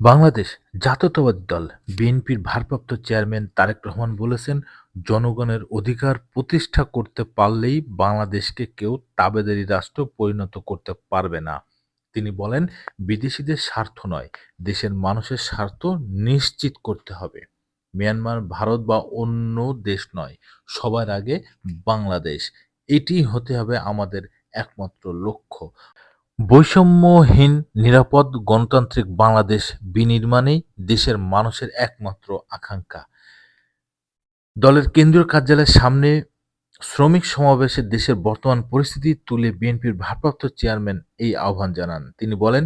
বাংলাদেশ জাতীয়তাবাদী দল বিএনপির ভারপ্রাপ্ত চেয়ারম্যান তারেক রহমান বলেছেন, জনগণের অধিকার প্রতিষ্ঠা করতে পারলেই বাংলাদেশকে কেউ তাবেদারি রাষ্ট্র পরিণত করতে পারবে না। তিনি বলেন, বিদেশিদের স্বার্থ নয়, দেশের মানুষের স্বার্থ নিশ্চিত করতে হবে। মিয়ানমার, ভারত বা অন্য দেশ নয়, সবার আগে বাংলাদেশ। এটিই হতে হবে আমাদের একমাত্র লক্ষ্য। বৈষম্যহীন, নিরাপদ, গণতান্ত্রিক বাংলাদেশ বিনির্মাণেই দেশের মানুষের একমাত্র আকাঙ্ক্ষা। দলের কেন্দ্রীয় কার্যালয়ের সামনে শ্রমিক সমাবেশে দেশের বর্তমান পরিস্থিতি তুলে বিএনপির ভারপ্রাপ্ত চেয়ারম্যান এই আহ্বান জানান। তিনি বলেন,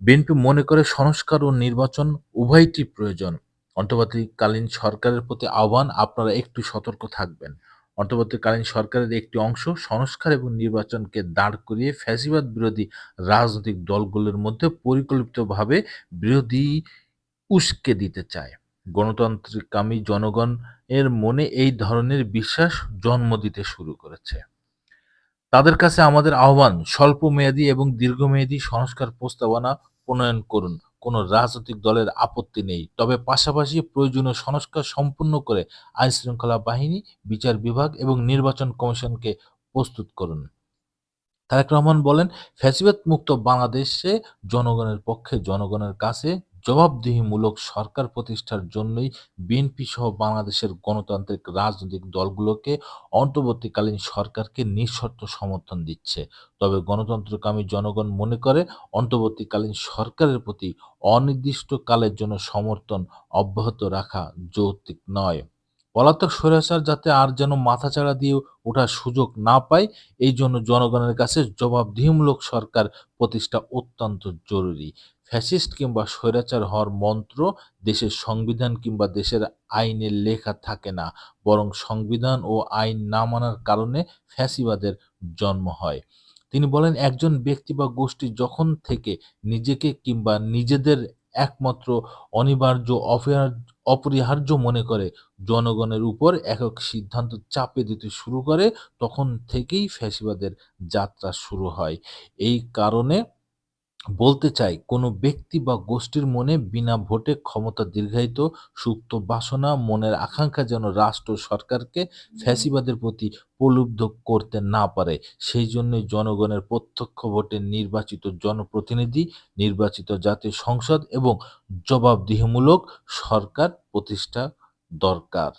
বিএনপি মনে করে সংস্কার ও নির্বাচন উভয়টি প্রয়োজন। অন্তর্বর্তীকালীন সরকারের প্রতি আহ্বান, আপনারা একটু সতর্ক থাকবেন। অন্তর্বর্তীকালীন সরকারের একটি অংশ সংস্কার এবং নির্বাচনকে দাঁড় করিয়ে ফ্যাসিবাদ বিরোধী রাজনৈতিক দলগুলোর মধ্যে পরিকল্পিতভাবে বিরোধী উস্কে দিতে চায়। গণতন্ত্রকামী জনগণ এর মনে এই ধরনের বিশ্বাস জন্ম দিতে শুরু করেছে। তাদের কাছে আমাদের আহ্বান, স্বল্পমেয়াদী এবং দীর্ঘমেয়াদী সংস্কার প্রস্তাবনা প্রণয়ন করুন। কোনো রাজনৈতিক দলের আপত্তি নেই। তবে পাশাপাশি প্রয়োজনীয় সংস্কার সম্পূর্ণ করে আইনশৃঙ্খলা বাহিনী, বিচার বিভাগ এবং নির্বাচন কমিশনকে প্রস্তুত করুন। তারেক রহমান বলেন, ফ্যাসিবাদ মুক্ত বাংলাদেশে জনগণের পক্ষে জনগণের কাছে জবাবদিহিমূলক সরকার প্রতিষ্ঠার জন্যই বিএনপি সহ বাংলাদেশের গণতান্ত্রিক রাজনৈতিক দলগুলোকে অন্তর্বর্তীকালীন সরকারকে নিঃশর্ত সমর্থন দিচ্ছে। তবে গণতন্ত্রকামী জনগণ মনে করে অন্তর্বর্তীকালীন সরকারের প্রতি অনির্দিষ্টকালের জন্য সমর্থন অব্যাহত রাখা যৌক্তিক নয়। পলাতক স্বৈরাচার যাতে আর যেন মাথাচাড়া দিয়ে ওঠার সুযোগ না পায়, এই জন্য জনগণের কাছে জবাবদিহিমূলক সরকার প্রতিষ্ঠা অত্যন্ত জরুরি। ফ্যাসিস্ট কিংবা স্বৈরাচার হওয়ার মন্ত্র দেশের সংবিধান কিংবা দেশের আইনে লেখা থাকে না, বরং সংবিধান ও আইন না মানার কারণে ফ্যাসিবাদের জন্ম হয়। তিনি বলেন, একজন ব্যক্তি বা গোষ্ঠী যখন থেকে নিজেকে কিংবা নিজেদের একমাত্র অনিবার্য অপরিহার্য মনে করে জনগণের উপর একক সিদ্ধান্ত চাপে দিতে শুরু করে, তখন থেকেই ফ্যাসিবাদের যাত্রা শুরু হয়। এই কারণে বলতে চাই, কোনো ব্যক্তি বা গোষ্ঠীর মনে বিনা ভোটে ক্ষমতা দীর্ঘায়িত সুপ্ত বাসনা, মনের আকাঙ্ক্ষা যেন রাষ্ট্র সরকারকে ফ্যাসিবাদের প্রতি প্রলুব্ধ করতে না পারে। সেই জন্যই জনগণের প্রত্যক্ষ ভোটে নির্বাচিত জনপ্রতিনিধি, নির্বাচিত জাতীয় সংসদ এবং জবাবদিহিমূলক সরকার প্রতিষ্ঠা দরকার।